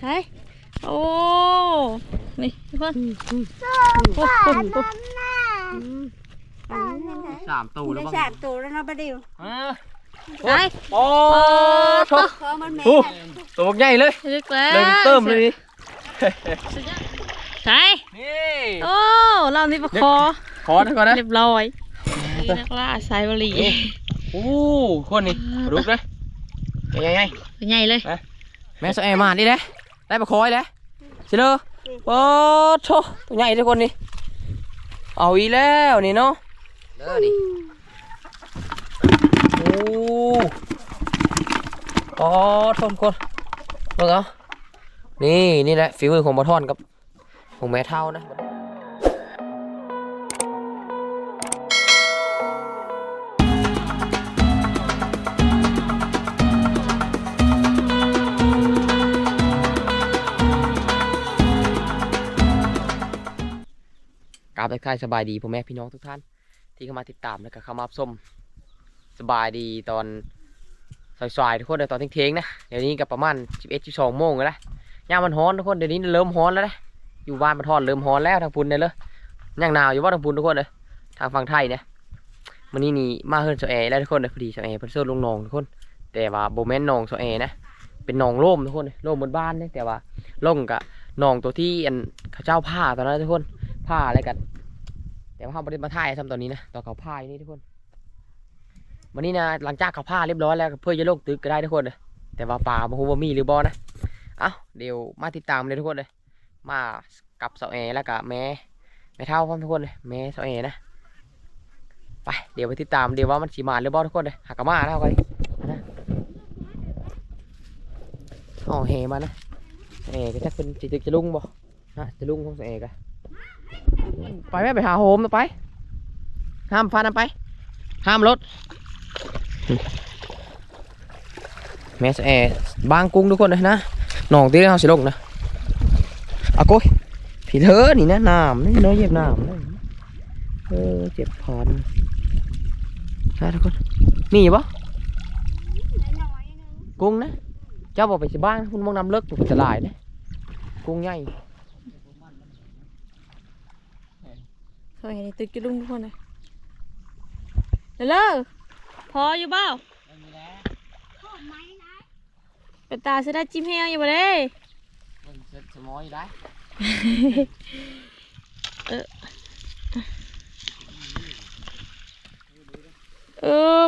ใช่โอ้นี่ทุกคนโอ้โหสามตูแล้วได้บ้างสามตัวแล้วเนาะประเดี๋ยวเออใช่โอ้โถขอมันแม่โอ้ตัวบักใหญ่เลยลึกแล้วเลยเติมเลยนี่ใช่นี่โอ้เรานี่ประคอขอหนะก่อนนะเรียบร้อยนี่นักล่าสายบรีโอ้คนนี่รุกเลยใหญ่ใหญ่เป็นไงเลย แม่สแอมานี่แหละได้ปลาคอยแล้วสิเลอโอ้โถตัวใหญ่ทุกคนนี่เอาอีแล้วนี่เนาะเด้อนี่โอ้โอ้ทนคนเบิ่งเอานี่นี่แหละฝีมือของบอทอนกับของแม่เท่านะ ราบทักทายสบายดีพ่อแม่พี่น้องทุกท่าน ที่เข้ามาติดตามแล้วก็เข้ามาชมสบายดีตอนสายๆทุกคนเลยตอนเที่ยงๆนะเดี๋ยวนี้ก็ประมาณ11 12โมงแล้วนะยามันร้อนทุกคนเดี๋ยวนี้เริ่มร้อนแล้วนะอยู่บ้านมันทอนเริ่มร้อนแล้วทางพุ่นเนี่ยเลยยังหนาวอยู่ว่าทางพุ่นทุกคนเลยทางฝั่งไทยเนี่ยวันนี้นี่มาเฮิร์นโซแอร์แล้วทุกคนเลยพอดีโซแอร์เพิ่นเสื้อลงหนองทุกคน แต่ว่าโบแมนหนองโซแอร์นะเป็นหนองร่มทุกคนเลยร่มบนบ้านเนี่ยแต่ว่าร่มกับหนองตัวที่อันเขาเจ้าผ้าตอนนั้นทุกคน ผ้าอะไรกัน แต่ว่าเขาไม่ได้มาถ่ายทำตอนนี้นะตอนเขาผ้าอยู่นี่ทุกคน วันนี้นะหลังจากเขาผ้าเรียบร้อยแล้วเพื่อจะโลงตึกก็ได้ทุกคนเลยแต่ว่าป่ามาฮูบมีหรือบอนะเอ้าเดี๋ยวมาติดตามเลยทุกคนเลย มากับเสาแอแล้วก็แม่แม่เท่าพร้อมทุกคนเลยแม่เสาแอนะไปเดี๋ยวไปติดตามเดี๋ยวว่ามันสีมาหรือบอทุกคนเลยหักกะมาแล้วไปนะอ๋อเฮมานะเสาแอก็จะเป็นจิตึกจะลุงบ่นะจะลุงของเสาแอกัน ไปแม่ไปหาโฮมไป ห้ามพานํไป ห้ามรถแมสแอร์บางกุ้งทุกคนเลยนะหนองที่เราสิลงนะเอากุ้ยผีเธอนี่นะน้ำนี่น้อยเยียบน้ำนะเออเจ็บพอนใช่ทุกคนมีอยู่ปะกุ้งนะ เจ้าบอกไปสิบ้านคุณมองน้ำเลิกมันจะลายนะกุ้งใหญ่ สวยนี่ตึกจะลุงทุกคนเลยเดี๋ยวเลิกพออยู่เปล่าเป็นตาจะได้จิ้มแห้งอยู่บ่เด้มันเสร็จสมอยได้เออ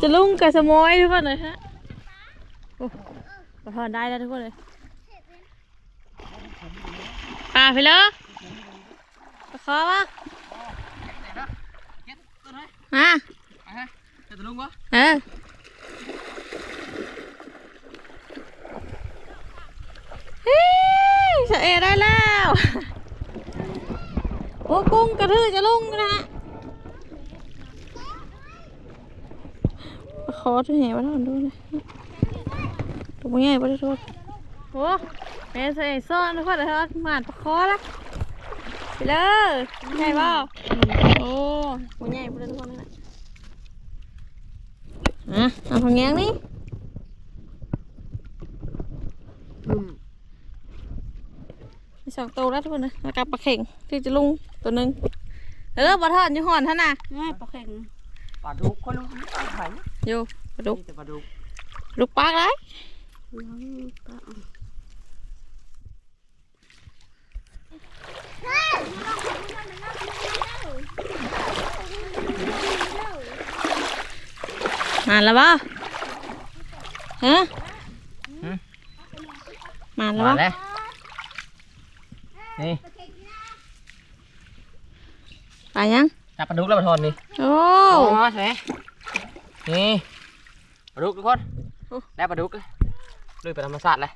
จะลุงกับสมอยทุกคนเลยฮะโอ้ปพอได้แล้วทุกคนเลย ป่าไปเลยปะคอวะฮะจะลุงวะเออเฮ้ยเสเอได้แล้วโอ้กุ้งกระทือจะลุงนะฮะขอถือเหวมาทอนดูนะตัวมันใหญ่ปะทุกคน โอ้แม่เสเอซ่อนทุกคนเลยครับหมานปะคอละไปเลยใหญ่เปล่าโอ้ตัวใหญ่ปะทุกคนนะอะเอาของแงงนี่มีสองตัวแล้วทุกคนนะแล้วกับปลาเข่งที่จะลุงตัวหนึ่งเออปลาทอดอยู่ห่อนท่านน่ะง่ายปลาแข็งปลาดุกคนลุงปลาไข่อยู่ปลาดุกนี่แต่ปลาดุกลูกปลากไร มาแล้วบ่ฮะมาแล้วมาบ่แล้วนี่ไปยังจับปลาดุกแล้วปลาทอนนี่โอ้โอ้ใช่ไหมนี่ปลาดุกทุกคนโอ้ได้ปลาดุกเลยลุยไปธรรมศาสตร์เลย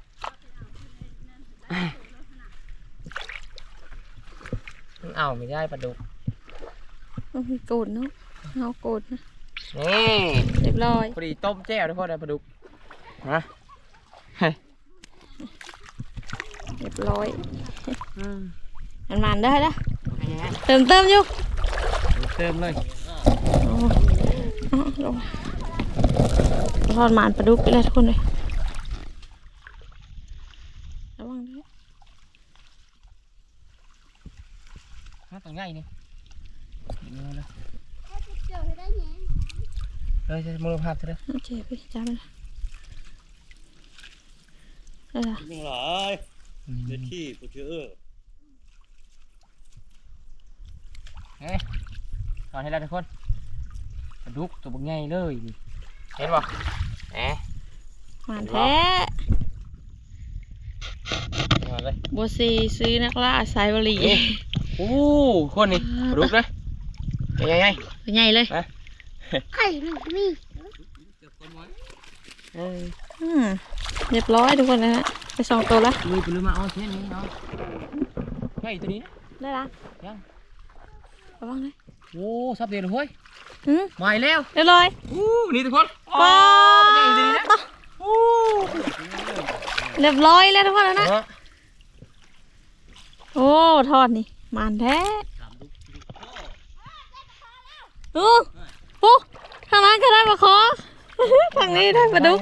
มันเอาไม่ได้ปลาดุกมีโกดเนาะเอาโกดนะนี่เรียบร้อยพอดีต้มแจ่วทุกคนได้ปลาดุกฮะเรียบร้อยอืมมันมันได้ละอันนี้เติมเติมอยู่เติมเลยโอ้อะลงพทอดหมานปลาดุกไปเลยทุกคนเลยระวังด้วย น่าตัวใหญ่นี่นี่เลยเจอได้ไงเฮ้ยมือภาพเถอะโอเคไปจับมันได้ละยังหลายเด็ดขี้ปวดเชื้อเออเฮ้ยตอนให้แล้วทุกคนปลาดุกตัวบักใหญ่เลยนี่เห็นป่ะแหมหมานแท้มาเลยบัวซีซื้อนักล่าสายบรีนี่ โอ้คนนี่ปลาดุกเลยเป็นไงไงตัวใหญ่เลยไข่มันมีเอออืมเรียบร้อยทุกคนนะฮะไปสองตัวละลุยไปลุยมาเอาเส้นนี้เนาะใหญ่ตัวนี้นะได้ละยังระวังเลยโอ้ซับเดียวเลยเฮ้ยอืมมาอีกแล้วเรียบร้อยอู้นี่ทุกคนว้าใหญ่ตัวนี้นะวเรียบร้อยแล้วทุกคนแล้วนะเนาะโอ้ทอดนี่ห มานแท้โอ้โหทางนั้นก็ได้ปลาคอทางนี้ได้ปลาดุก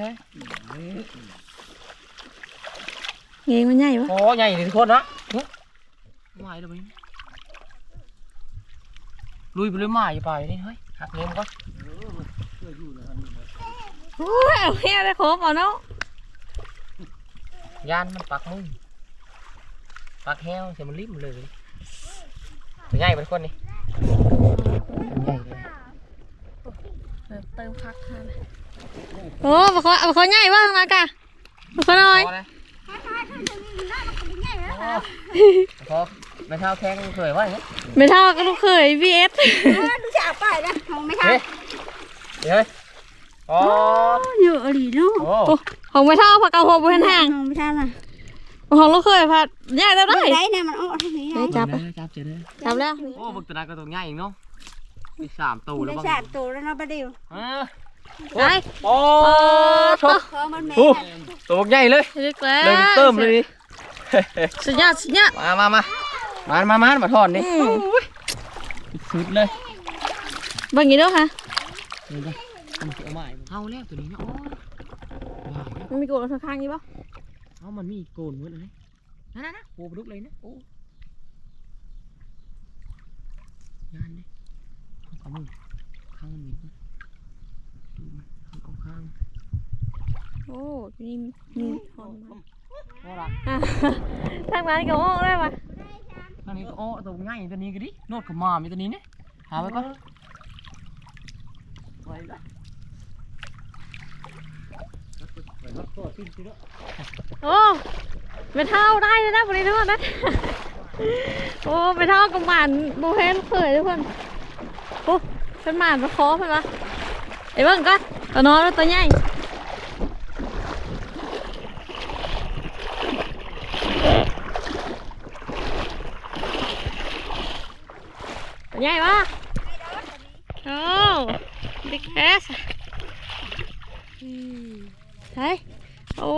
เงี้ยมันใหญ่ปะโอ้ใหญ่เลยทุกคนนะเฮ้ยมาอีกแล้วมั้ยลุยไปลุยมาอย่าไปนี่เฮ้ยหักเงี้ยมันก่อนโอ้ยเอาเฮียได้ครบเอาเนาะยานมันปักมึงปักแฮวเสียมันริมเลยตัว ใหญ่เป็นคนนี่ใหญ่เลยเติมพักค่ะโอ้ปลาคอปลาคอใหญ่ปะทางนั้นกะปลาคอน้อยพอเลยพอไม่เท่าแข้งเคยว่าอย่างเงี้ยไม่เท่ากับลูกเคย VS ดูจะเอาไปนะมองไม่ทันเฮ้ยเดี๋ยวเฮ้ยอ๋ออยู่อดีเนาะโอ้โอ้ของไม่เท่าผักกาดหัวบุญห่างมองไม่ทันอะ ของลูกเคยผัดใหญ่เท่าไหร่ได้เนี่ยมันอ้อทางนี้ได้จับจับเจอเลยจับแล้วโอ้บึกตัวนั้นก็ตัวใหญ่อีกเนาะมีสามตัวแล้วได้บ้างสามตัวแล้วเนาะประเดี๋ยวเออไปโอ้ชกพอมันแม่โอ้ตัวใหญ่เลยลึกแล้วเลยเติมเลยนี่สุดยอดสุดยอดมามามามามามามาทอดนี่อืมสุดเลยเบิ่งอย่างนี้ด้วยค่ะนี่จ้ะมันเอาใหม่เอาแล้วตัวนี้เนาะโอ้ว้าวมันมีโกนข้างๆนี้ปะ เอามันมีโกนหมดเลยนั่นนะนะโอ้ปลุกเลยนะโอ้ยานเลยเอามือข้างมันมีป่ะดูมันเอาข้างโอ้นี่นี่หอมมากโอ้ละอะทางนั้นก็โอ้ได้ปะอันนี้ก็โอ้ตัวง่ายตัวนี้ก็ดิโนดกับมามีตัวนี้เนี่ยหาไว้ก่อนไว้ละ โอ้ไม่เท่าได้เลยนะบริโภคนะโอ้ไม่เท่ากับหมานบูเฮนเคยทุกคนโอ้เป็นหมานมาคอเป็นปะไอ้เบิ้งก็ตัวน้อยแล้วตัวใหญ่ตัวใหญ่ปะโอ้บิ๊กแคสใช่โอ้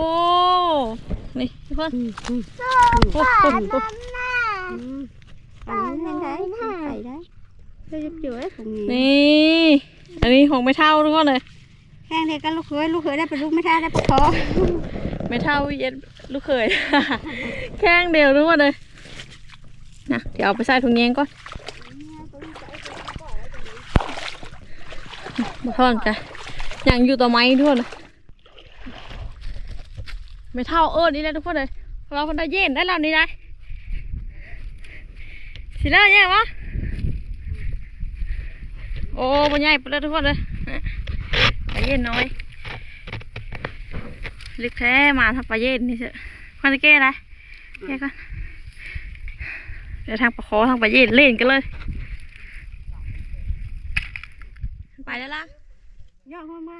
นี่ทุกคนโอ้โหอันนี้ได้ใส่ได้เราจะเจอได้ของนี้นี่อันนี้ของไม่เท่าทุกคนเลยแข่งเด็กกันลูกเคยลูกเคยได้เป็นลูกไม่ทันได้ปะคอไม่เท่าเย็ดลูกเขยแข้งเดียวทุกคนเลยนะเดี๋ยวเอาไปใส่ถุงเงี้ยงก่อนมาทอดกันอย่างอยู่ต่อไม้ทุกคนเลย ไม่เท่าเออนี่แหละทุกคนเลยเราคนได้เย็นได้แล้วนี่ได้สิได้ยังวะโอ้ปัญญาไปแล้วทุกคนเลยไปเย็นน้อยลึกแท้มาทำปลาเย็นนี่เถอะควรจะแก้อะไรแก้ก่อนเดี๋ยวทางปลาคอทางปลาเย็นเล่นกันเลย ไปแล้วล่ะย่อมามา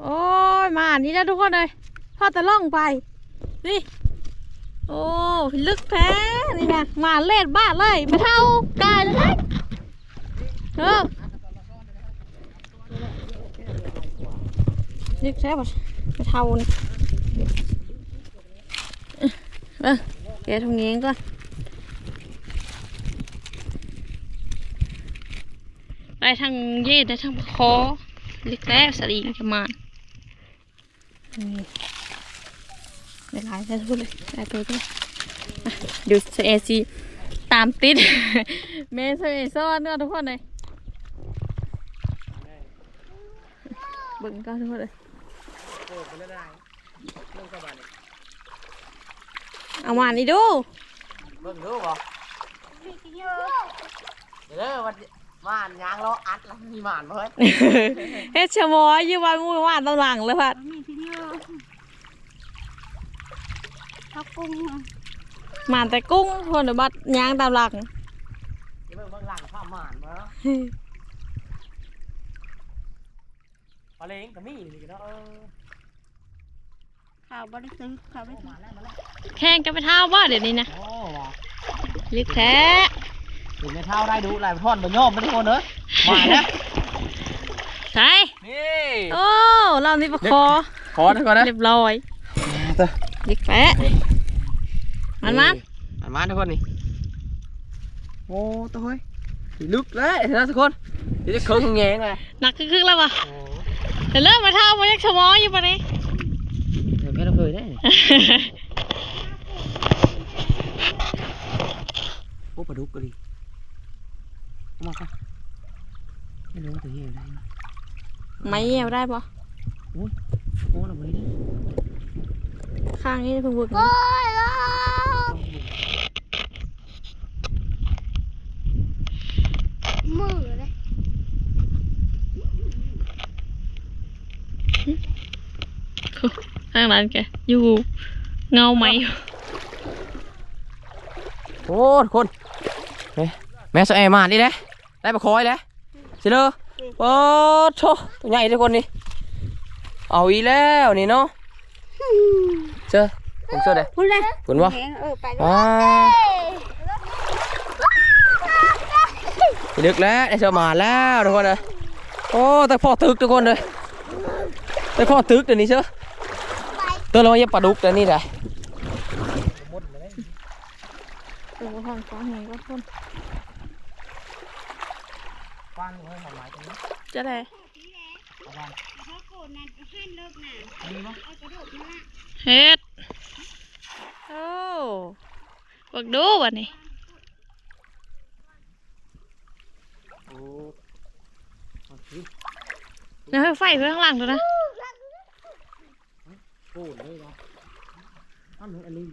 โอ้ยมาอันนี้แล้วทุกคนเลยพอแต่ล่องไป นี่ โอ้ลึกแท้นี่นะมาเล่นบ้านเลยไม่เท่ากายเลยนะเออลึกแท้ปะไม่เท่านี่เออแกะตรงนี้ก่อนได้ทางเย็ดได้ทางคอเล็กแล้วสลิงจะมานี่ เวลาจะพูดเลยได้ตัวด้วยดูเอซีตามติดเมย์เซซ่อนเนื้อทุกคนเลยเบิ่งก็ทุกคนเลยโอ้เป็นได้ลงกระบาดนี่เอามานี่ดูเบิ่งดูบ่เด้อวัน ม่านยางล้ออัดแล้วมีม่านบ่เฮ้ยเฮ็ดชะมอยอยู่วันมือว่านตำหลังเลยพัดมีที่นี่ข้าวกุ้งหมานแต่กุ้งคนเดี๋ยวบัดยางตามหลังเดี๋ยวเบิ่งเบิ่งหลังข้ามม่านบ่เนาะปลาเล้งก็มีนี่ก็เนาะเออข้าวบริสุทธิ์ข้าวไม่มาแล้วมาแล้วแข่งกันไปเท้าว่าเดี๋ยวนี้นะ โอ้ว่ะลึกแท้ เห็นในเท้าได้ดูหลายท่อนบ่ย่อมบ่ทุกคนเด้อมาแล้วใช่นี่โอ้เรานี่ประคอขอหน่อยก่อนนะเรียบร้อยตัวลึกแท้มันมันมันมันทุกคนนี่โอ้ตัวเฮ้ยลึกเลยเห็นไหมทุกคนเดี๋ยวจะเคิร์งแงงเลยหนักครึ่งๆแล้ววะโอ้เดี๋ยวเริ่มมาเท้ามายักชะมอยอยู่ปะนี่เดี๋ยวแม่เราเคยได้นี่โอ้ปลาดุกก็ดีเอา มาค่ะไม่รู้ว่าตัวเหี้ยอะไรนะไม่เหี่ยวได้ปะโอ้เราไม่ได้ข้างนี้เพิ่งบุกโอ้ยล่มือเลยข้างนั้นแกอยู่เงาไหมโอ้ทุกคนเฮ้ยแม่สแอมาดิเด้ ได้ปลาคอยเลยสิเลอโอ้โถตัวใหญ่ทุกคนนี่เอาอีแล้วนี่เนาะเจอผมเจอเด้พูดเลยคุณวะแหงเออไปเลยอ่าดึกแล้วได้เจอหมาแล้วทุกคนเลยโอ้แต่พ่อตึกทุกคนเลยแต่พ่อตึกเดี๋ยวนี้เชื่อตัวเรายังปลาดุกเดี๋ยวนี้ได้ โอ้ทางฟ้าเห็นก็คนจะได้เขาโกรธนั่นให้เลิกน่ะเอากระดูกมาละเฮ็ดโอ้บักดูวันนี้โอ้เดี๋ยวไฟเพื่อข้างหลังดูนะโหเลยนะอันนี้อันนี้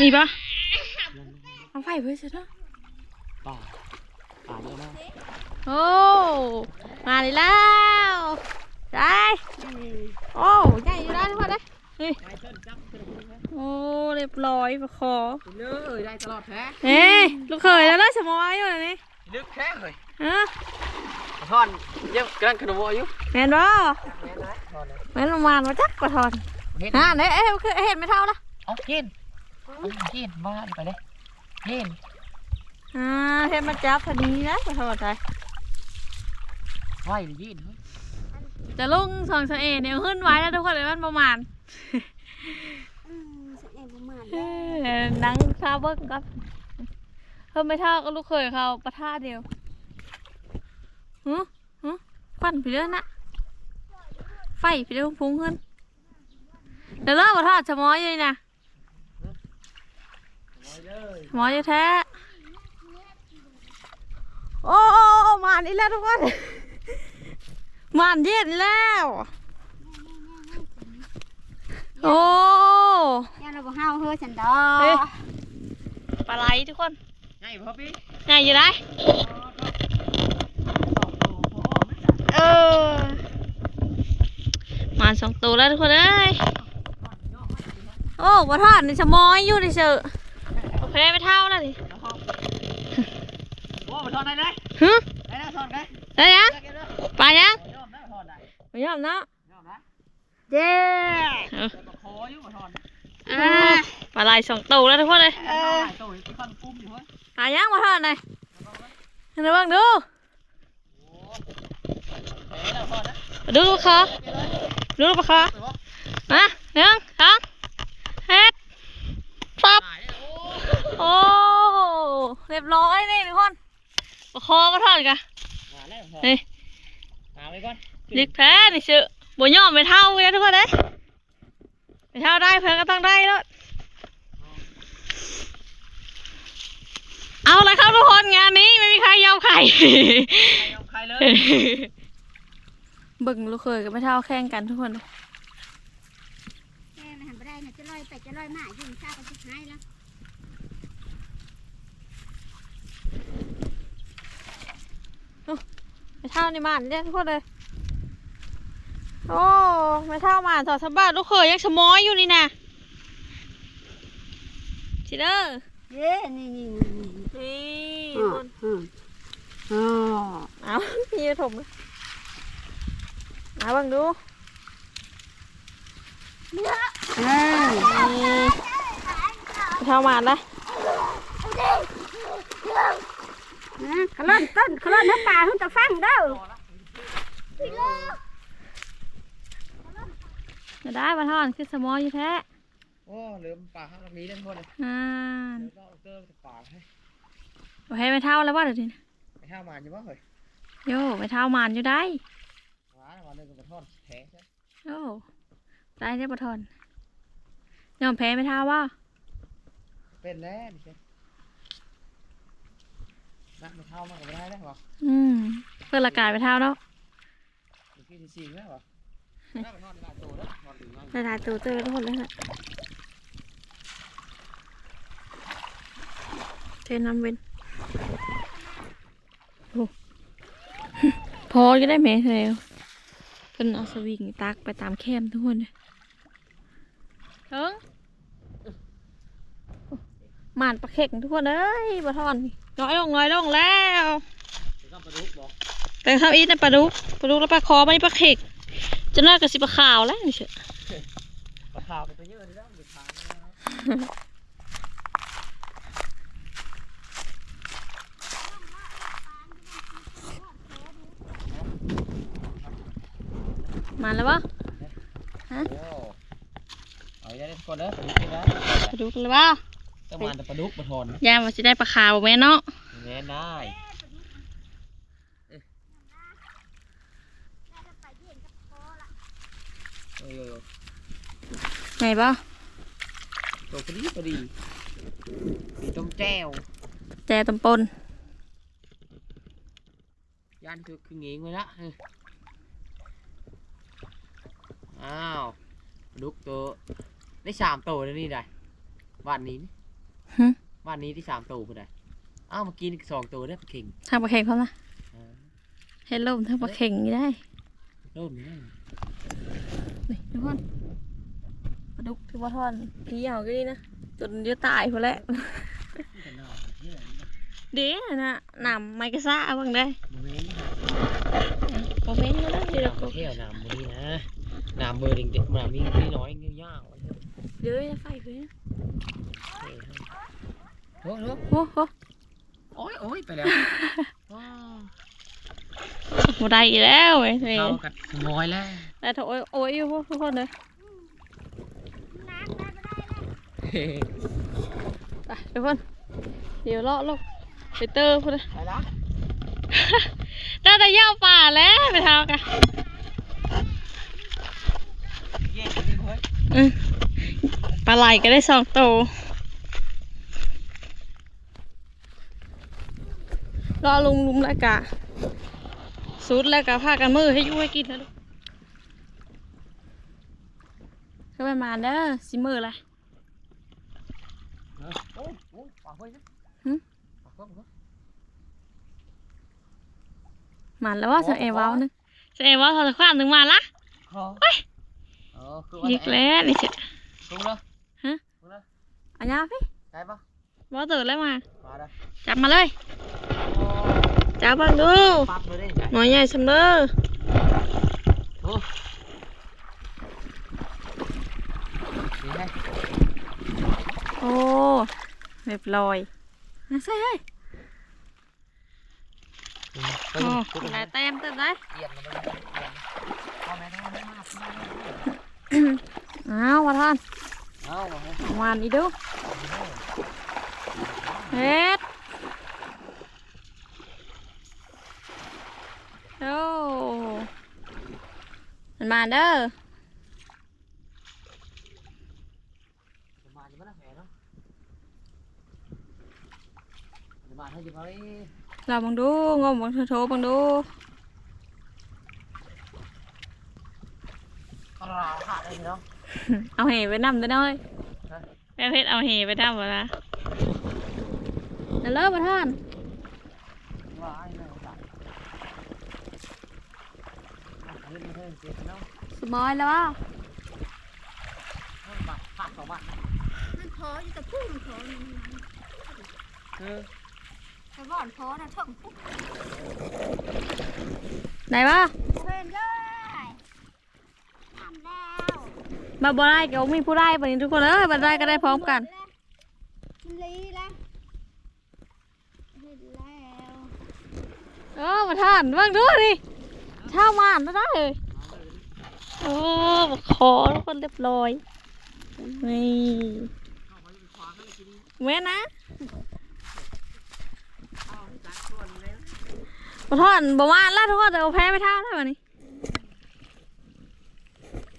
มีปะเอาไฟเพื่อใช่ไหมป่าป่าเยอะมากโอ้มาดีแล้วได้โอ้ใหญ่อยู่แล้วทุกคนเลยนี่โอ้เรียบร้อยประคอเลยได้ตลอดแท้เอ้ยลูกเขยแล้วล่ะสมอยอยู่นะนี่ลึกแท้เลยฮะทอนเยี่ยมกำลังขนมอายุแม่นบ่แม่นะทอนเลยแม่นประมาณมาจักกว่าทอนเห็นฮะเนี่ยเอ้ยคือเห็นไม่เท่าละเอากิน เอากินบ้านไปเลยกินอ่าเห็นมาจับพอดีนะกว่าทอนไปไหวหรือยินจะลุงสองสเอเนี่ยขึ้นไว้แล้วทุกคนเลยมันประมาณอืมแสดงประมาณเออนังซาเบิ้งก็เพิ่มไม่เท่าก็ลูกเคยเขาประท่าเดียวฮึฮึควันไปเรื่อยนะไฟไปเรื่อยพุ่งขึ้นเดี๋ยวเริ่มมาทอดชะม้อยเลยนะ ชะม้อยอยู่แท้ โอ้โอ้โอ้มานี่แล้วทุกคนมานเย็นแล้ว โอ้ย่าเราบอกห้าวเฮ้ยฉันดอเฮ้ยปลาไหลทุกคนไงพ่อพี่ไงอยู่ได้เออมาสองตัวแล้วทุกคนเอ้ยโอ้บ่ทอดในชะมอยอยู่ในเชอ โอเคไม่เท่าแล้วดิโอ้มาทอนได้เลยฮึได้แล้วทอนได้ได้ยังได้แล้วปลายังยอมได้ทอนได้ไม่ยอมเนาะยอมนะเย้เดี๋ยวมาขออยู่มาทอนอ่าปลาไหลสองตัวแล้วทุกคนเลยเออตัวที่ฟันปุ้มอยู่เฮ้ยปลายังมาทอดหน่อยเห็นไหมบ้างดูเฮ้ยแล้วทอนนะดูลูกคอดูลูกคอมาหนึ่งสองเฮ็ดปับตายเนี่ย โอ้โอ้เรียบร้อยนี่ทุกคนประคอมาทอดกันมาแล้วพอเฮ้ยมาไว้ก่อนลึกแท้นี่ชื่อบ่ยอมไปเท่าเลยทุกคนเด้ยไปเท่าได้เพื่อนก็ต้องได้แล้วเอาเลยครับทุกคนงานนี้ไม่มีใครยอมใครใครเอาใครเลยเบิ่งลูกเคยกับไม่เท่าแข่งกันทุกคนเลยแม่มันหันไปได้นะจะลอยไปจะลอยมายิงข้าวกันสุดท้ายแล้ว ไม่เท่านี่มันเนี่ยทุกคนเลย โอ้ไม่เท่ามันสอดสะบัดลูกเคยยังสมอยอยู่นี่นะชิเด้อเย้นี่นี่นี่นี่นี่อ๋อคนอืมอ๋อเอาพี่ถมเอาเบังดูเออนี่ไม่เท่ามันนะนะ ขลุ่นต้นขลุ่นน้ำปลาหุ่นตะฟังเด้อจะได้มาทอนคือสมอยอยู่แท้โอ้ลืมปลาข้างนี้ได้ทุกคนเลยอ่าเดี๋ยวก็เอาเตอร์ปลาให้โอเคไม่เท่าแล้วว่าเดี๋ยวนี้นะไปห้ามันอยู่บ่เฮ้ยโย่ไม่เท่ามันอยู่ได้ว้าวันนึงก็มาทอดแท้ใช่โอ้ได้ได้ปะทอนยอมแพ้ไม่เท่าว่าเป็นแล้วนี่ใช่ นักมาเท่ามากกว่าได้แล้วเหรออืมเพื่อนละกายไม่เท่าแล้วเมื่อกี้ที่สี่แล้วเหรอน่าไปทอดในร้านโตแล้วทอดถึงนั่นได้ได้ตัวเจอทุกคนเลยนะเทน้ำเว้นโอ้พอจะได้ไหมเธอเพิ่นเอาสวิงตักไปตามแคมทุกคนเลยเถิงหมานปลาเข็งทุกคนเอ้ยปลาทอนน้ อยลงน้อยลงแล้วถึงต้องปลาดุกบอกแต่ทำอีทนะปลาดุกปลาดุกแล้วปลาคอไม่ปลาเข็งจะน่ากับสิปลาขาวแล้วนี่เชียวปลาขาวไปตัวเยอะเลยแล้วเดือดขาดมาแล้ววะโอ้เอาได้ทุกคนเด้อปลาดุกนี่นะปลาดุก เลยวะต้องมาแต่ปลาดุกมาทอนยายว่าสิได้ปลาขาวแม่เนาะแน่ได้เออไงบ่ตัวพอดีพอดีมีต้มแจ่วแจตำปนย่านคือคือเงี้ยไว้ละเอออ้าวปลาดุกตัวได้สามตัวแล้วนี่ได้วันนี้นี่ หึวันนี้ที่สามตัวพอได้อ้าวเมื่อกี้นี่สองตัวได้ปลาเข่งทางปลาเข็งเขานะอ่าเห็นลมทางปลาเข็งนี่ได้โน่นนี่นี่ทุกคนปลาดุกที่ว่าทอนพี่เอาก็ดีนะ จนเยอะตายพอแล้วเดี๋ยวนะนำไมกระซ่าเอาบ้างได้โมเมนต์คอมเมนต์มาแล้วเดี๋ยวเราก็เที่ยวน้ำมือนี้นะน้ำเบอร์เด็กๆน้ำนี่นี่น้อยเงี้ยยาวเดี๋ยวจะไฟเพื่อนโอ้ โหโอ้โหโอ้ยโอ้ยไปแล้วว้าวหมดได้อีกแล้วเว้ยเว้ยเข้ากับขโมยแล้วแต่ถ้าโอ้ยโอ้ยอยู่พวกทุกคนเลยไปทุกคนเดี๋ยวเลาะลงไปเตอร์พูดเลยไปละน่าจะย่าป่าแล้วไปทางกันเย็นนี่เฮ้ยอืมปลาไหลก็ได้สองตัว รอลุงลุงแล้วกะสุดแล้วกะพากันมือให้อยุ่ให้กินนะลูกเข้าไปมาเด้อสิมือละโอ้โหปากเฮ้ยนะหึปากเฮ้ยปากเฮ้ยมาแล้วว่าเสียงเอวาวนึงเสียงเอวาวทอดความถึงมาละคอเฮ้ยเออคือว่ายิกแล้วนี่เชียตรงเลยฮะตรงเลยอันยาพี่ได้ปะ บอตื่นแล้วมา มาได้จับมาเลยโอ้จับบังดูปั๊บเลยได้ยังไงหน่อยใหญ่สำเด้อโอ้นี่ไงโอ้เรียบร้อยมาใส่เฮ้ยโอ้โอ้หลายเต็มเต็มได้เยี่ยมเลยเยี่ยมพ่อแม่ได้ไหมมาพ่อแม่อ้าวว่าท่านเอาเอาวานอีดู เฮ็ดโอ้มันมาเด้อมาจมาเนาะงงเราบังดูงมบังโทบังดูเอาเหไปนำด้วยน้อยเอาเฮ็ดเอาเหไปทำวะนะ นว่าไอ้เนี่ยขาดเล่นมาเท่เจ็บเนาะสมอยแล้วว่าบาทขาดสองบาทมันพออยู่แต่พูดมันพอนี่มันคือแต่บ่อนพอนะท่องปุ๊บไหนวะเพิ่นเลยทำแล้วมาบ่ได้ก็มีผู้ได้บัดนี้ทุกคนเอ้ยบ่ได้ก็ได้พร้อมกันมันลีแล้วเห็นแล้ว เออมาท่านเบิ่งดูดิเช่ามานได้ได้เลยโอ้มาขอทุกคนเรียบร้อยนี่แม่นะมาท่อนบ่มานแล้วทุกคนแต่เอาแพ้ไปท่าได้ป่ะนี่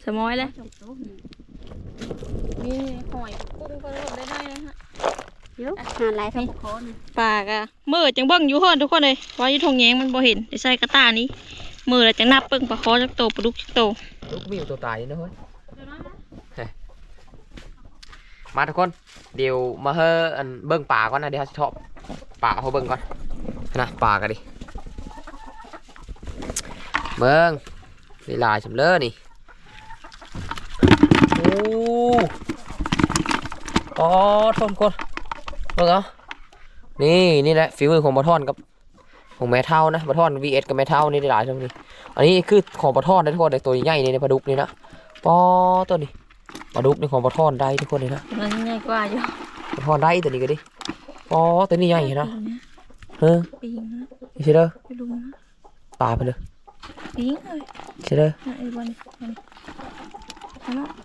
สมอยเลยนี่หอยกุ้งก็ได้ได้นะฮะเดี๋ ยวหาหลายทั้งพอนะปากอะมือจังเบิ่งอยู่เฮือนทุกคนเลยว่าอยู่ทงแยงมันบ่เห็นได้ใส่กระตานี้มือแล้วจังนับเบิ่งปลาคอจักโตปลาดุกจักโตลูกมีตัวตายนี่นะเฮ้ยมาทุกคนเดี๋ยวมาเฮออันเบิ้งป่าก่อนนะเดี๋ยวเขาจะชอบป่าเขาเบิ้งก่อนนะป่ากันดิเบิ้งเวลาชมเลอนี่โอ้อ๋อทนคน เบิ้งเอานี่นี่แหละฝีมือของบะทอนกับของแม่เท่านะบะทอน vs กับแม่เท่านี่ได้หลายช่วงนี้อันนี้คือของบะทอนนะทุกคนแต่ตัวใหญ่ๆนี่ในปลาดุกนี่นะปอตัวนี้ปลาดุกนี่ของบะทอนได้ทุกคนเลยนะมันใหญ่กว่าอยู่บะทอนได้ตัวนี้ก็ดิปอตัวนี้ใหญ่นะเฮ้ยปิงนะไม่ใช่เด้อไปดูนะปลาไปเลยปิงเลยใช่เด้อนะไอ้บอลนี่อันนี้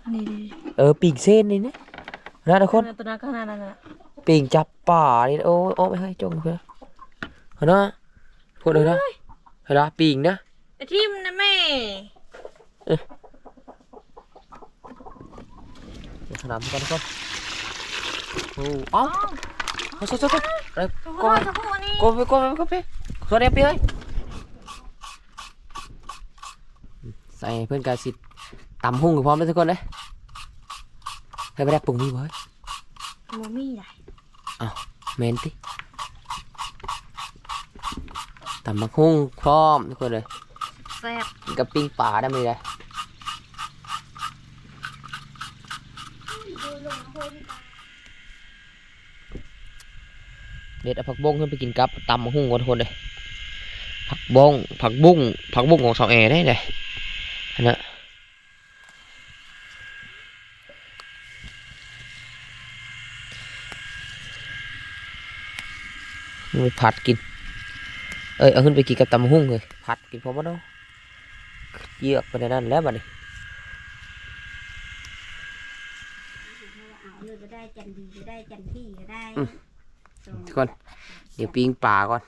อันนี้ดีเออปีกเส้นนี่นะนะทุกคนตัวนั้นก็ขนาดนั้นน่ะ ปีกจับป่านี่โอ้โอ้ไม่ให้จงเพื่อนเอานะพูดเลยนะเห็นละปีกนะไอ้ทิมนะแม่เดี๋ยวขนามกันทุกคนโอ้อ๋อโอ้โหโอ้โหอะไรตัวก็พ่อจะพูดนี่ก็ไปก็ไปก็ไปสวัสดีพี่เอ้ยใส่เพื่อนกายสิตำหุ่งกับพร้อมเลยทุกคนเลยให้ไปได้ปุ่งนี่เว้ยมัมี่ใหญ่ เมนติตำมักหุ่งพร้อมทุกคนเลยแซ่บกินกับปิ้งปลาได้ไหมเลยเด็ดเอาผักบงขึ้นไปกินกับตำมักหุ่งกันทุกคนเลยผักบงผักบุ้งผักบุ้งของสองแอร์ได้เลยอันนั้น ผัดกิน เอ้ยเอาขึ้นไปกินกับตำหุ่งเลยผัดกินพร้อมกันเนาะเยือกไปในนั้นแล้วบัดนี้เอาเลยก็ได้จันดีก็ได้จันพี่ก็ได้ส่งทุกคนเดี๋ยวปิ้งปลาก่อน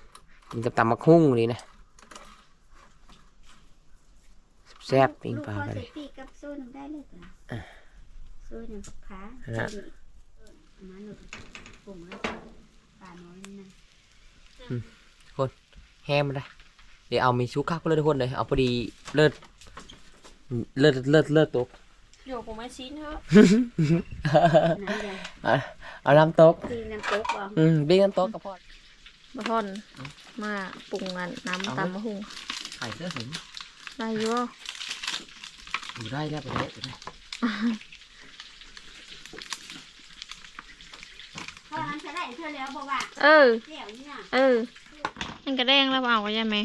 กินกับตำมะหุ่งนี่นะแซ่บปิ้งปลาลูกันกเลพ่อยใส่ปีกกับโซ่หนึ่งได้เลยจ้ะโซ่หนึ่งกับขาฮะมาหนึ่งปุ่มแล้วปลาน้อยนี่ นะแห้มันได้เดี๋ยวเอามีชุกคักไปเลยทุกคนเลยเอาพอดีเลิศเลิศเลิศเลิศตกอยู่ผมไม่ชิ้นเถอะน้ำใหญ่อะเอาน้ำตกตีน้ำโต๊ะบ่อืมบิ้งน้ำตกกับพ่อมาทอนมาปรุงกันน้ำตำมะฮุ่งไข่เสื้อหินได้อยู่บ่อยู่ได้แล้วไปเลยไปเลย เพ ราะมันจะได้เท่าแล้วบอกว่าเออ เสี่ยวนี่น่ะเออ มันกระแดงแล้วเอาไว้ยังไหม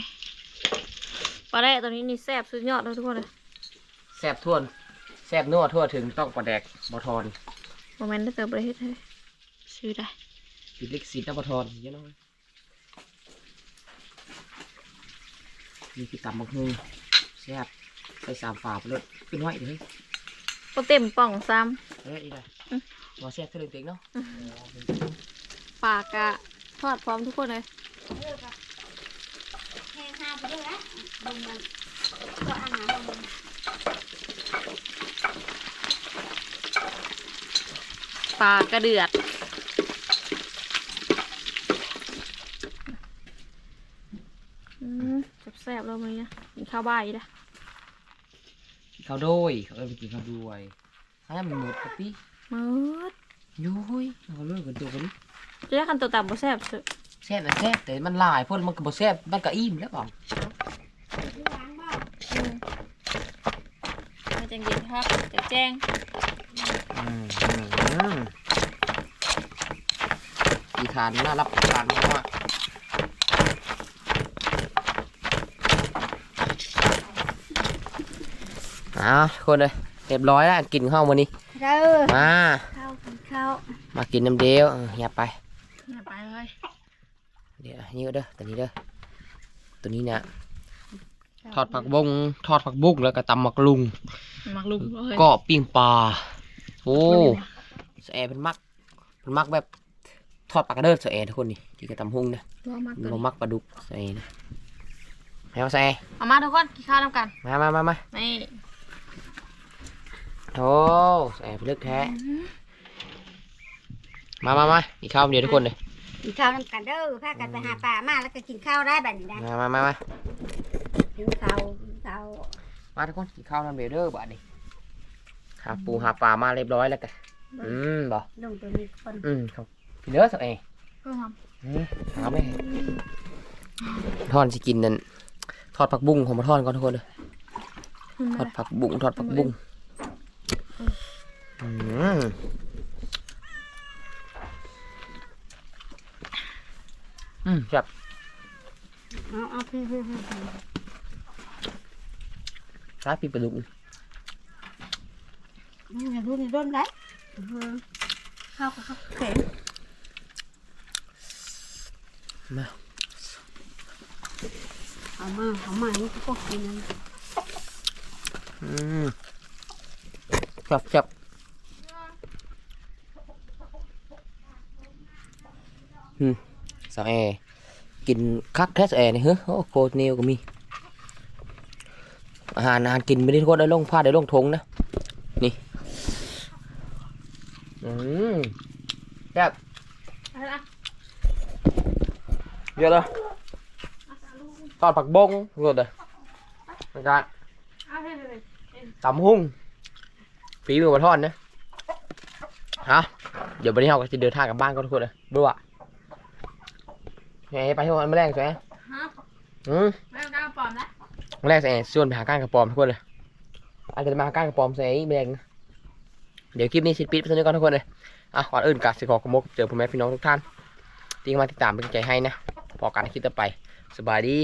ปลาแดกตัวนี้นี่แซ่บสุดยอดเลยทุกคนเลยแซ่บทั่วแซ่บนัวทั่วถึงต้องปลาแดกบอทอนโมเมนต์ได้เติมประเทศให้ซื้อได้ปิดลิกซีน้ำบอทอนเยอะน้อยนี่คือตำมะหุ่งแซ่บใส่สามฝาไปเลยขึ้นไว้เลยก็เต็มป่องซ้เฮ้ยอีได้อืมมาแซ่บเท่าเด็กๆเนาะำ ปลากะทอดพร้อมทุกคนเลยแห้งห้าไปด้วยนะลงมาก็อาหารลงปลากระเดือดอืมแซ่บๆแล้วมั้ยเนี่ยกินข้าวบ่ายละข้าวด้วยเขาเออไปกินข้าวด้วยให้มันหมดกะปิมืดโย้ยเอาเลิกกันตัวกันดิ จะได้คันตัวต่ำบ่แซ่บสุดแซ่บแต่แซ่บแต่มันหลายพ่นมันก็บ่แซ่บมันก็อิ่มแล้วก่อนล้างบ่ออืมมันจังเย็นครับจะแจ้งอืมอืมอืมอีทานน่ารับประทานมากๆอะคนเลยเรียบร้อยแล้วกินข้าววันนี้ เด้อมาข้าวกินข้าว มากินน้ำเดียวเอออย่าไปอย่าไปเลย เดี๋ยวนี่ก็เด้อตัวนี้เด้อตัวนี้นะทอดผักบงทอดผักบุ้งแล้วก็ตำหมักลุงมักลุกเลยก็ปิ้งปลาโอ้สแอเป็นมักเป็นมักแบบทอดปลากระเดิดสแอทุกคนนี่กินกับตำหุ่งนะรอมักมันเลบ่ยมักปลาดุกสแอนะแล้วสแอเอามาทุกคนกินข้าวน้ำกันมามามามานี่โอ้สแอเป็นเลือกแท้มามามาอีกข้าวเดียวทุกคนเลย กินข้าวน้ำกันเด้อพากันไปหาปลามาแล้วก็กินข้าวได้บัดนี้ได้มามามามากินข้าวกินข้าวมาทุกคนกินข้าวน้ำเดียวเด้อบ่านี้หาปูหาปลามาเรียบร้อยแล้วกันอืมบ่ลงตัวนี้คนอืมครับพี่เด้อสแอเพิ่มความอืมหาไหมทอดสิกินนั่นทอดผักบุ้งผมมาทอดก่อนทุกคนเลยทอดผักบุ้งทอดผักบุ้งอืม อืมครับเอาเอาพี่พี่พี่พี่ร้านปีปลาดุกนี่อย่าดูนี่ร่นได้อือข้าวกับข้าวเข็มมาเอามาเอามานี่ก็กินนั่นอืมครับครับอืม สาวแอร์กินคักแท้สแอร์นี่เฮ้ยโอ้โคตรเนียวก็มีอาหารอาหารกินไม่ได้ทุกคนได้ลงผ้าได้ลงทงนะ นี่ อืมครับเยอะเลยทอดผักบงรสเลยแล้วก็เอาให้เลยตำหุ่งฝีมือมาทอดนะฮะเดี๋ยววันนี้เราก็จะเดินทางกลับบ้านก็ทุกคนเลยดูอ่ะไงไปที่วันแรกใช่ไหมฮะอืมไม่ต้องการปลอมนะวันแรกใส่ส่วนไปหาก้านกระปอมทุกคนเลยอาจจะมาหาก้านกระปอมใส่แบงนะเดี๋ยวคลิปนี้ชิดปิดไปเท่านี้ก่อนทุกคนเลยอะก่อนอื่นกาสิขอขอมกเจอพ่อแม่พี่น้องทุกท่านที่เข้ามาติดตามเป็นกำลังใจให้นะพอการคลิปต่อไปสบายดี